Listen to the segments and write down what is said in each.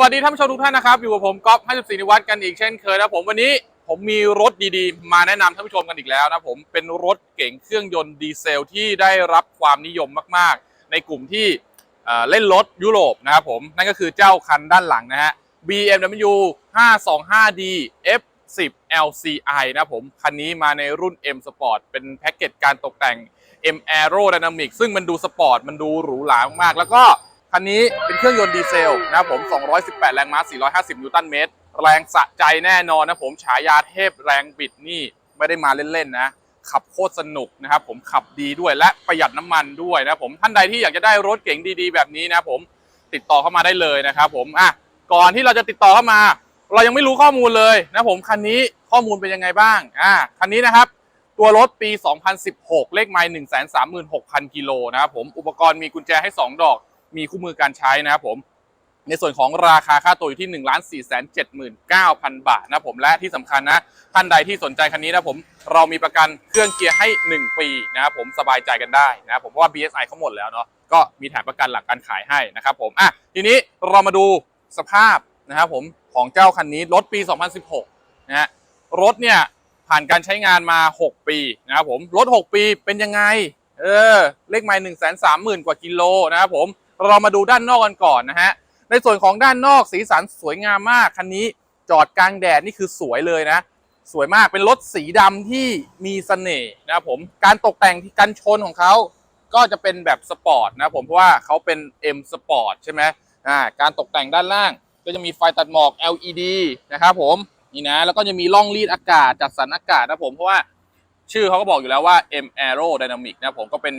วัสดีท่านผู้ชมทุกท่านนะครับ อยู่กับผมก๊อฟ54นิวัฒน์กันอีกเช่นเคยนะผมวันนี้ผมมีรถดีๆ มาแนะนำท่านผู้ชมกันอีกแล้วนะผมเป็นรถเก๋งเครื่องยนต์ดีเซลที่ได้รับความนิยมมากๆ ในกลุ่มที่เเล่นรถยุโรปนะครับผมนั่นก็คือเจ้าคันด้านหลังนะฮะ BMW 525D F10 LCI นะผมคันนี้มาในรุ่น M Sport เป็นแพ็กเกจการตกแต่ง M Aerodynamic ซึ่งมันดูสปอร์ตมันดูหรูหรามากแล้วก็ คันนี้เป็นเครื่องยนต์ดีเซลนะครับผม 218 แรงม้า 450 นิวตันเมตร แรงสะใจแน่นอนนะผม ฉายาเทพแรงบิดนี่ไม่ได้มาเล่นๆนะ ขับโคตรสนุกนะครับผมขับดีด้วยและประหยัดน้ำมันด้วยนะผมท่านใดที่อยากจะได้รถเก๋งดีๆ แบบนี้นะผมติดต่อเข้ามาได้เลยนะครับผมอะก่อนที่เราจะติดต่อเข้ามา เรายังไม่รู้ข้อมูลเลยนะผมคันนี้ข้อมูลเป็นยังไงบ้างอ่าคันนี้นะครับตัวรถปี 2016 เลขไมล์136,000 กิโลนะครับผม อุปกรณ์มีกุญแจให้ 2 ดอก มีคู่มือการใช้นะครับผม ในส่วนของราคาค่าตัวอยู่ที่1 4 7 9 0 0 0 บาทนะผมและที่สำคัญนะ ท่านใดที่สนใจคันนี้นะผม เรามีประกันเครื่องเกียร์ให้ 1 ปีนะครับผมสบายใจกันได้นะครับผมเพราะว่า BSI เขาหมดแล้วเนาะก็มีแถมประกันหลักการขายให้นะครับผมอะทีนี้เรามาดูสภาพนะครับผมของเจ้าคันนี้รถปี 2016นะฮะรถเนี่ยผ่านการใช้งานมา 6 ปีนะครับผมรถ 6 ปีเป็นยังไง เออ เลขไมล์หนึ่งแสนสามหมื่นกว่ากิโลนะครับผม เรามาดูด้านนอกกันก่อนนะฮะ ในส่วนของด้านนอกสีสันสวยงามมาก คันนี้จอดกลางแดดนี่คือสวยเลยนะ สวยมากเป็นรถสีดำที่มีเสน่ห์นะครับผม การตกแต่งที่กันชนของเขาก็จะเป็นแบบสปอร์ตนะผมเพราะว่าเขาเป็น M Sport ใช่ไหมอ่าการตกแต่งด้านล่าง ก็จะมีไฟตัดหมอก LED นะครับผมนี่นะแล้วก็จะมีร่องรีดอากาศจัดสรรอากาศนะผมเพราะว่า ชื่อเขาก็บอกอยู่แล้วว่า M Aerodynamic นะผมก็เป็น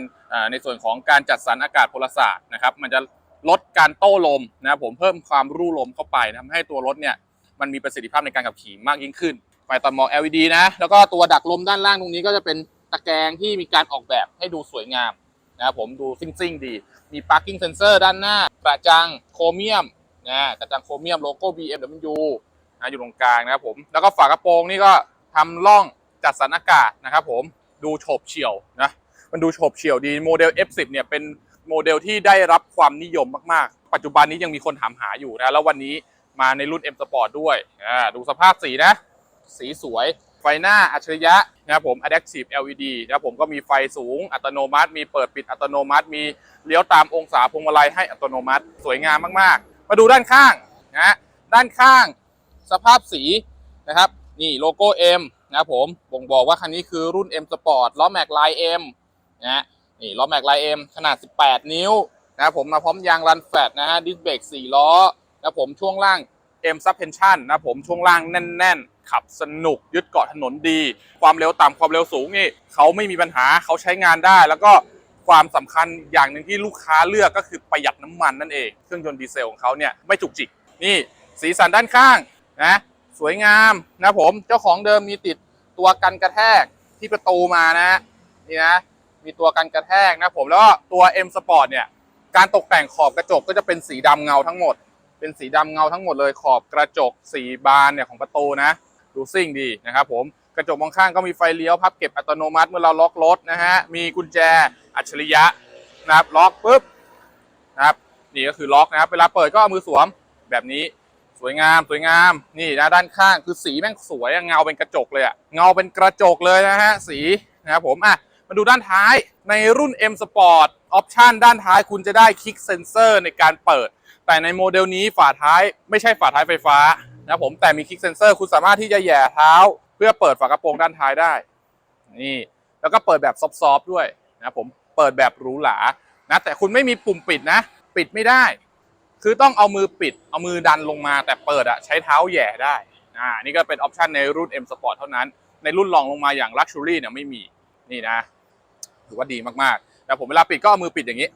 ในส่วนของการจัดสรรอากาศพลศาสตร์นะครับ มันจะลดการโต้ลมนะผมเพิ่มความรู่ลมเข้าไปทำให้ตัวรถเนี่ยมันมีประสิทธิภาพในการขับขี่มากยิ่งขึ้นไฟตัดหมอก LED นะ แล้วก็ตัวดักลมด้านล่างตรงนี้ก็จะเป็นตะแกรงที่มีการออกแบบให้ดูสวยงามนะครับผมดูซิ่งๆดี มี parking sensor ด้านหน้ากระจังโครเมียมนะกระจังโครเมียมโลโก้ BMW นะอยู่ตรงกลางนะครับผม แล้วก็ฝากระโปรงนี่ก็ทำร่อง จัดสรรอากาศนะครับผมดูโฉบเฉี่ยวนะมันดูโฉบเฉี่ยวดีโมเดล F10 เนี่ยเป็นโมเดลที่ได้รับความนิยมมากๆ ปัจจุบันนี้ยังมีคนถามหาอยู่นะแล้ววันนี้มาในรุ่น M Sport ด้วยดูสภาพสีนะ สีสวย ไฟหน้าอัจฉริยะนะครับผม Adaptive LED นะครับผมก็มีไฟสูงอัตโนมัติ มีเปิดปิดอัตโนมัติ มีเลี้ยวตามองศาพวงมาลัยให้อัตโนมัติ สวยงามมากๆ มาดูด้านข้างนะด้านข้างสภาพสีนะครับนี่โลโก้ M นะครับผมบ่งบอกว่าคันนี้คือรุ่น M Sport ล้อแม็กลาย M นะฮะนี่ล้อแม็กลาย M ขนาด 18 นิ้วนะครับผมมาพร้อมยางรันแฟตนะฮะดิสเบรก4ล้อนะครับผมช่วงล่าง M Suspension นะครับผมช่วงล่างแน่น ๆ ขับสนุกยึดเกาะถนนดี ความเร็วต่ำความเร็วสูงนี่เขาไม่มีปัญหาเขาใช้งานได้ แล้วก็ความสำคัญอย่างหนึ่งที่ลูกค้าเลือกก็คือประหยัดน้ำมันนั่นเอง เครื่องยนต์ดีเซลของเขาเนี่ยไม่จุกจิก นี่สีสันด้านข้างนะ สวยงามนะผมเจ้าของเดิมมีติดตัวกันกระแทกที่ประตูมานะนี่นะมีตัวกันกระแทกนะผมแล้วก็ตัว M Sport เนี่ยการตกแต่งขอบกระจกก็จะเป็นสีดำเงาทั้งหมด เป็นสีดำเงาทั้งหมดเลยขอบกระจกสีบานเนี่ยของประตูนะ ดูซิ่งดีนะครับผมกระจกมองข้างก็มีไฟเลี้ยวพับเก็บอัตโนมัติเมื่อเราล็อกรถนะฮะมีกุญแจอัจฉริยะนะครับล็อกปุ๊บนะครับนี่ก็คือล็อกนะครับเวลาเปิดก็เอามือสวมแบบนี้ สวยงามสวยงามนี่นะด้านข้างคือสีแม่งสวยเงาเป็นกระจกเลยอะเงาเป็นกระจกเลยนะฮะสีนะครับผมอะมาดูด้านท้ายในรุ่น M Sport ออปชันด้านท้ายคุณจะได้คลิกเซนเซอร์ในการเปิด แต่ในโมเดลนี้ฝาท้ายไม่ใช่ฝาท้ายไฟฟ้านะครับผมแต่มีคลิกเซนเซอร์คุณสามารถที่จะแหย่เท้า เพื่อเปิดฝากระโปรงด้านท้ายได้นี่แล้วก็เปิดแบบซอฟๆด้วยนะครับผมเปิดแบบหรูหรานะแต่คุณไม่มีปุ่มปิดนะ ปิดไม่ได้ คือต้องเอามือปิดเอามือดันลงมาแต่เปิดอะใช้เท้าแย่ได้อ่านี่ก็เป็นออปชันในรุ่น M Sport เท่านั้น ในรุ่นรองลงมาอย่าง Luxury เนี่ยไม่มีนี่นะ ถือว่าดีมากๆ แต่ผมเวลาปิดก็เอามือปิดอย่างนี้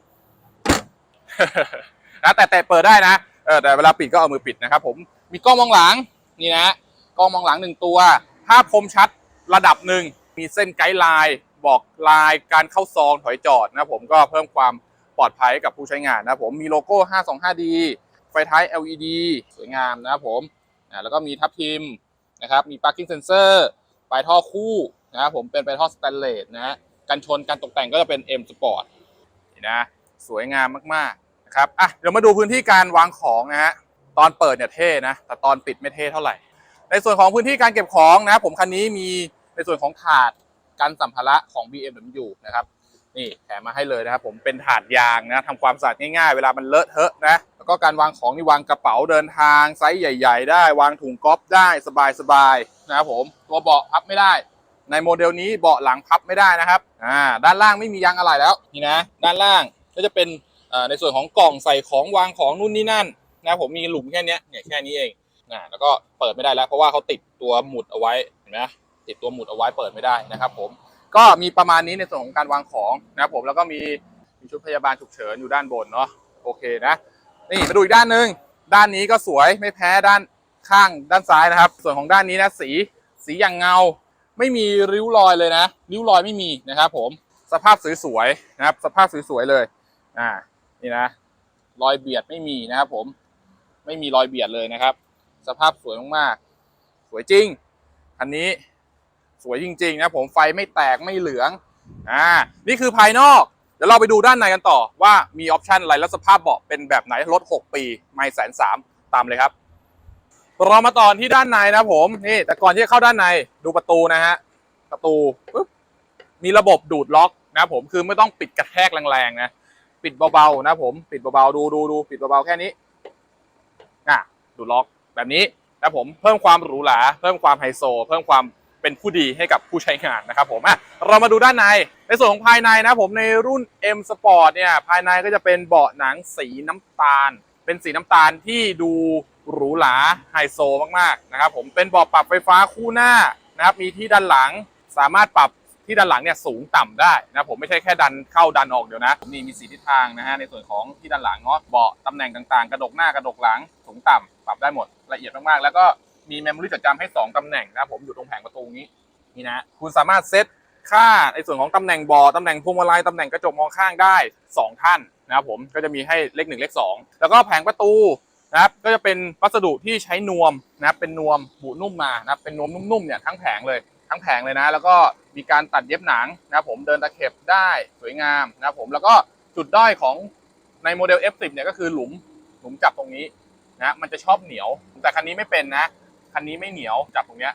นะแต่แต่เปิดได้นะเออแต่เวลาปิดก็เอามือปิดนะครับผมมีกล้องมองหลังนี่นะกล้องมองหลังหนึ่งตัวภาพคมชัดระดับหนึ่งมีเส้นไกด์ไลน์บอกลายการเข้าซองถอยจอดนะผมก็เพิ่มความ ปลอดภัยกับผู้ใช้งานนะผมมีโลโก้ 525D ไฟท้าย LED สวยงามนะครับผมแล้วก็มีทับทิมนะครับมี parking sensor ปลายท่อคู่นะครับผมเป็นปลายท่อสแตนเลสนะฮะกันชนการตกแต่งก็จะเป็น M Sport นี่นะสวยงามมากๆนะครับอะเดี๋ยวมาดูพื้นที่การวางของนะฮะตอนเปิดเนี่ยเท่นะแต่ตอนปิดไม่เท่เท่าไหร่ ในส่วนของพื้นที่การเก็บของนะครับผมคันนี้มีในส่วนของถาดกันสัมภาระของ BMW นะครับ นี่แถมมาให้เลยนะครับผมเป็นถาดยางนะทำความสะอาดง่ายๆ เวลามันเลอะเทอะนะแล้วก็การวางของนี่วางกระเป๋าเดินทางไซส์ใหญ่ ๆ ได้ วางถุงก๊อฟได้สบายๆนะครับผมตัวเบาะพับไม่ได้ ในโมเดลนี้เบาะหลังพับไม่ได้นะครับอ่าด้านล่างไม่มียางอะไรแล้วนี่นะ ด้านล่างก็จะเป็นในส่วนของกล่องใส่ของวางของนู่นนี่นั่นนะผมมีหลุมแค่นี้ยเนี่ยแค่นี้เองนะแล้วก็เปิดไม่ได้แล้ว เพราะว่าเขาติดตัวหมุดเอาไว้เห็นไหมติดตัวหมุดเอาไว้เปิดไม่ได้นะครับผม ก็มีประมาณนี้ในส่วนของการวางของนะครับผมแล้วก็มีมีชุดพยาบาลฉุกเฉินอยู่ด้านบนเนาะโอเคนะ นี่มาดูอีกด้านหนึ่งด้านนี้ก็สวยไม่แพ้ด้านข้างด้านซ้ายนะครับ ส่วนของด้านนี้นะสีสีอย่างเงา ไม่มีริ้วรอยเลยนะริ้วรอยไม่มีนะครับ ผมสภาพสวยๆนะครับ สภาพสวยๆเลยอ่านี่นะรอยเบียดไม่มีนะครับ ผมไม่มีรอยเบียดเลยนะครับ สภาพสวยมากๆสวยจริงคันนี้ สวยจริงๆนะผมไฟไม่แตกไม่เหลืองอ่านี่คือภายนอก เดี๋ยวเราไปดูด้านในกันต่อว่ามีออปชันอะไรแล้วสภาพเบาะเป็นแบบไหนรถ 6 ปี ไม่แสนสามตามเลยครับเรามาต่อที่ด้านในนะผมนี่แต่ก่อนที่จะเข้าด้านในดูประตูนะฮะประตูปึ๊บมีระบบดูดล็อกนะผมคือไม่ต้องปิดกระแทกแรงๆนะปิดเบาๆนะผมปิดเบาๆดูดูดูปิดเบาๆแค่นี้อะดูดล็อกแบบนี้นะผมเพิ่มความหรูหราเพิ่มความไฮโซ เพิ่มความ เป็นผู้ดีให้กับผู้ใช้งานนะครับผมอะเรามาดูด้านในในส่วนของภายในนะผมในรุ่น M Sport เนี่ยภายในก็จะเป็นเบาะหนังสีน้ำตาล เป็นสีน้ำตาลที่ดูหรูหราไฮโซมากๆนะครับผมเป็นเบาะปรับไฟฟ้าคู่หน้านะครับมีที่ด้านหลังสามารถปรับที่ด้านหลังเนี่ยสูงต่ำได้นะผมไม่ใช่แค่ดันเข้าดันออกเดี๋ยวนะนี่มีสีทิศทางนะฮะในส่วนของที่ด้านหลังเนาะเบาะตำแหน่งต่างๆ กระดกหน้ากระดกหลังสูงต่ำปรับได้หมดละเอียดมากๆ แล้วก็ มีเมมโมรี่จดจำให้ 2ตำแหน่งนะครับผมอยู่ตรงแผงประตูนี้นี่นะคุณสามารถเซตค่าในส่วนของตำแหน่งบาะตำแหน่งพวงมาลัยตำแหน่งกระจกมองข้างได้สองท่านนะครับผมก็จะมีให้เลขหนึ่งเลขสองแล้วก็แผงประตูนะครับก็จะเป็นวัสดุที่ใช้นวมนะครับเป็นนวมบุนุ่มมานะครับเป็นนวมนุ่มๆเนี่ยทั้งแผงเลยทั้งแผงเลยนะ แล้วก็มีการตัดเย็บหนังนะครับผมเดินตะเข็บได้สวยงามนะครับผมแล้วก็จุดด้อยของในโมเดล F10 เนี่ยก็คือหลุมหลุมจับตรงนี้นะมันจะชอบเหนียว แต่คันนี้ไม่เป็นนะ คันนี้ไม่เหนียวจับตรงเนี้ย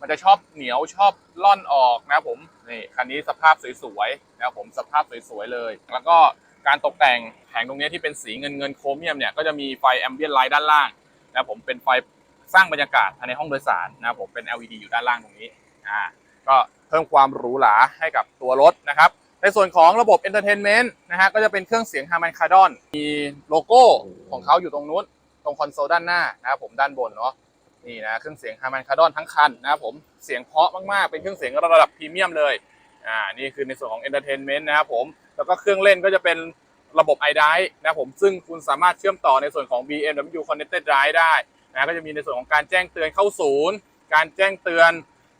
มันจะชอบเหนียวชอบล่อนออกนะครับผมนี่คันนี้สภาพสวยๆนะครับผมสภาพสวยๆเลย แล้วก็การตกแต่งแผงตรงนี้ที่เป็นสีเงินเงินโครเมียมเนี่ยก็จะมีไฟแอมเบียนไลท์ด้านล่างนะครับผมเป็นไฟสร้างบรรยากาศภายในห้องโดยสารนะครับผมเป็น LED อยู่ด้านล่างตรงนี้อ่าก็เพิ่มความหรูหราให้กับตัวรถนะครับในส่วนของระบบ Entertainment นะฮะก็จะเป็นเครื่องเสียง Harman Kardon มีโลโก้ของเขาอยู่ตรงนู้นตรงคอนโซลด้านหน้านะครับผมด้านบนเนาะ นี่นะเครื่องเสียง Harman Kardon ทั้งคันนะครับผมเสียงเพาะมากๆเป็นเครื่องเสียงระดับพรีเมียมเลยอ่านี่คือในส่วนของ Entertainment นต์นะครับผมแล้วก็เครื่องเล่นก็จะเป็นระบบ iDrive นะผมซึ่งคุณสามารถเชื่อมต่อในส่วนของ BMW Connected Drive ได้นะก็จะมีในส่วนของการแจ้งเตือนเข้าศูนย์ การแจ้งเตือน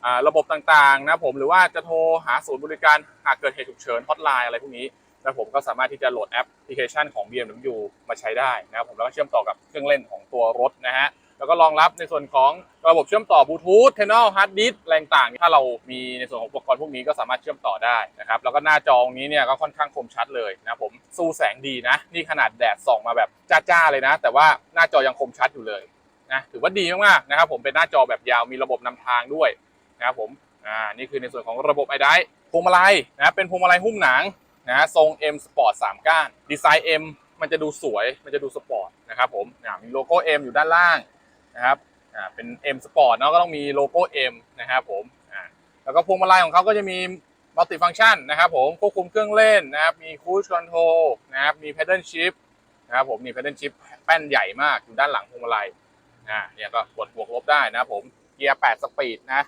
อาระบบต่างๆนะผมหรือว่าจะโทรหาศูนย์บริการหากเกิดเหตุฉุกเฉินฮอตไลน์อะไรพวกนี้นะผมก็สามารถที่จะโหลดแอปพลิเคชันของ BMW มาใช้ได้นะครับผมแล้วก็เชื่อมต่อกับเครื่องเล่นของตัวรถนะฮะ แล้วก็รองรับในส่วนของระบบเชื่อมต่อบลูทูธเทนอลฮาร์ดดิสก์แรงต่าง ถ้าเรามีในส่วนของอุปกรณ์พวกนี้ก็สามารถเชื่อมต่อได้นะครับแล้วก็หน้าจอนี้เนี่ยก็ค่อนข้างคมชัดเลยนะผมสู้แสงดีนะ นี่ขนาดแดดส่องมาแบบจ้าๆเลยนะ แต่ว่าหน้าจอยังคมชัดอยู่เลยนะถือว่าดีมากๆนะครับผมเป็นหน้าจอแบบยาวมีระบบนำทางด้วยนะครับผมอ่านี่คือในส่วนของระบบไอได้พวงมาลัยนะเป็นพวงมาลัยหุ้มหนังนะทรง M Sport 3 ก้าน ดีไซน์ M มันจะดูสวย มันจะดูสปอร์ตนะครับผมอ่มีโลโก้ M อยู่ด้านล่าง นะครับอ่าเป็น M Sport เนาะก็ต้องมีโลโก้ M นะครับผมอ่าแล้วก็พวงมาลัยของเขาก็จะมีมัลติฟัง c t ชันนะครับผมควบคุมเครื่องเล่นนะครับมี Cruise Control นะครับมี Pedal Shift นะครับผมมี Pedal Shift แป้นใหญ่มากอยู่ด้านหลังพวงมาลัยอ่าเนี่ยก็กดบวกลบได้นะครับผมเกียร์ 8 สปีดนะ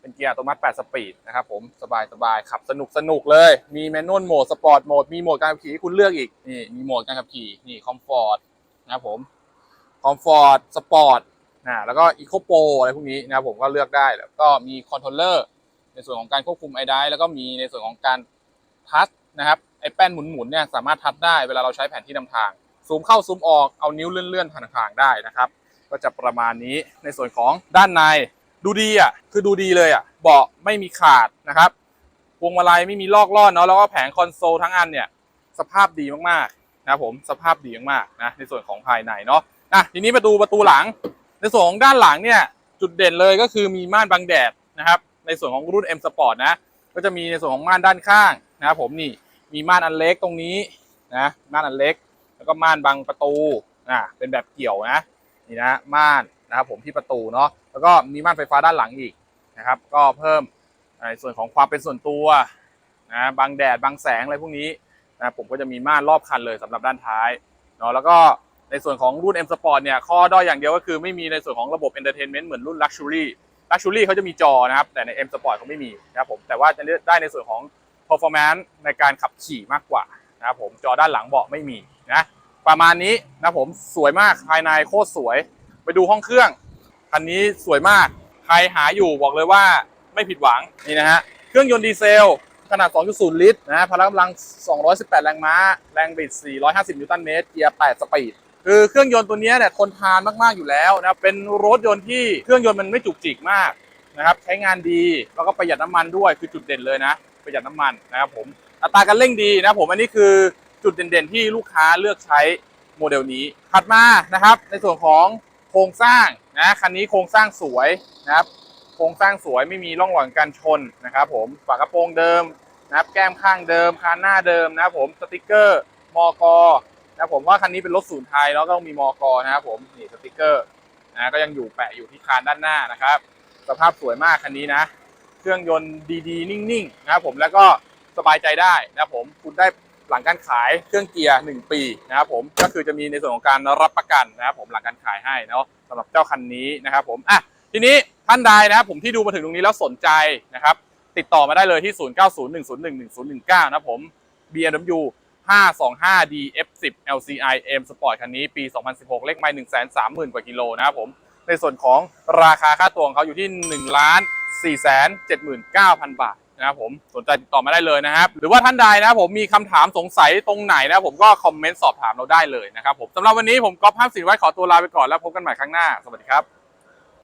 เป็นเกียร์อัตโนมัติ 8 สปีดนะครับผมสบายสบายขับสนุกสนุกเลย มีแมนนวลโหมดสปอร์ตโหมดมีโหมดการขับขี่ให้คุณเลือกอีกนี่มีโหมดการขับขี่นี่คอมฟอร์ตนะครับผมคอมฟอร์ตสปอร์ต แล้วก็อีโคโปอะไรพวกนี้นะครับผมก็เลือกได้แล้วก็มีคอนโทรลเลอร์ในส่วนของการควบคุมไอได้แล้วก็มีในส่วนของการทัชนะครับไอแป้นหมุนๆเนี่ยสามารถทัชได้เวลาเราใช้แผนที่นำทาง ซูมเข้าซูมออกเอานิ้วเลื่อนๆทางๆได้นะครับก็จะประมาณนี้ในส่วนของด้านในดูดีอะคือดูดีเลยอะเบาะไม่มีขาดนะครับพวงมาลัยไม่มีลอกล่อนเนาะแล้วก็แผงคอนโซลทั้งอันเนี่ยสภาพดีมากๆนะครับผมสภาพดีมากๆนะในส่วนของภายในเนาะอะทีนี้ประตูประตูหลัง ในส่วนของด้านหลังเนี่ยจุดเด่นเลยก็คือมีม่านบังแดดนะครับในส่วนของรุ่น M Sport นะก็จะมีในส่วนของม่านด้านข้างนะครับผมนี่มีม่านอันเล็กตรงนี้นะม่านอันเล็ก แล้วก็ม่านบังประตูอ่าเป็นแบบเกี่ยวนะนี่นะม่านนะครับผมที่ประตูเนาะแล้วก็มีม่านไฟฟ้าด้านหลังอีกนะครับก็เพิ่มในส่วนของความเป็นส่วนตัวนะบังแดดบังแสงอะไรพวกนี้นะผมก็จะมีม่านรอบคันเลยสำหรับด้านท้ายเนาะแล้วก็ ในส่วนของรุ่น M Sport เนี่ยข้อด้อยอย่างเดียวก็คือไม่มีในส่วนของระบบ Entertainment เหมือนรุ่น Luxury Luxury เขาจะมีจอนะครับ แต่ใน M Sport เขาไม่มีนะครับผมแต่ว่าจะได้ในส่วนของ performance ในการขับขี่มากกว่านะครับผมจอด้านหลังเบาะไม่มีนะประมาณนี้นะผมสวยมากภายในโคตรสวย ไปดูห้องเครื่องคันนี้สวยมากใครหาอยู่บอกเลยว่าไม่ผิดหวังนี่นะฮะเครื่องยนต์ดีเซลขนาด 2.0 ลิตรนะพละกำลัง 218 แรงม้า แรงบิด 450 นิวตันเมตร เกียร์ 8 สปีด คือเครื่องยนต์ตัวนี้เนี่ยทนทานมากๆอยู่แล้วนะเป็นรถยนต์ที่เครื่องยนต์มันไม่จุกจิกมากนะครับใช้งานดีแล้วก็ประหยัดน้ำมันด้วยคือจุดเด่นเลยนะ ประหยัดน้ำมันนะครับผมอัตราการเร่งดีนะผมอันนี้คือจุดเด่นๆ ที่ลูกค้าเลือกใช้โมเดลนี้ถัดมานะครับ ในส่วนของโครงสร้างนะคันนี้โครงสร้างสวยนะครับโครงสร้างสวยไม่มีร่องรอยการชนนะครับผมฝากระโปรงเดิมนะครับแก้มข้างเดิมคานหน้าเดิมนะครับผมสติกเกอร์มอก นะผมว่าคันนี้เป็นรถศูนย์ไทยแล้วก็ต้องมีมอกนะครับผมนี่สติกเกอร์นะก็ยังอยู่แปะอยู่ที่คานด้านหน้านะครับ สภาพสวยมากคันนี้นะ เครื่องยนต์ดีๆ นิ่งๆนะครับผมแล้วก็สบายใจได้นะครับผมคุณได้หลังการขายเครื่องเกียร์ 1 ปีนะครับผมก็คือจะมีในส่วนของการรับประกันนะครับผมหลังการขายให้เนาะสำหรับเจ้าคันนี้นะครับผมอะทีนี้ท่านใดนะครับผมที่ดูมาถึงตรงนี้แล้วสนใจนะครับติดต่อมาได้เลยที่ 0901011019 นะครับผม BMW 525D F10 LCI M Sport คันนี้ปี 2016 เลขไม่130,000 กว่ากิโลนะครับผม ในส่วนของราคาค่าตัวของเขาอยู่ที่ 1 ล้าน 4 7 9 0 0 0 บาทนะครับผม สนใจติดต่อมาได้เลยนะครับ หรือว่าท่านใดนะครับผมมีคำถามสงสัยตรงไหนนะผมก็คอมเมนต์สอบถามเราได้เลยนะครับผมสำหรับวันนี้ผมก๊อฟภาพสินไว้ขอตัวลาไปก่อนแล้วพบกันใหม่ครั้งหน้า สวัสดีครับ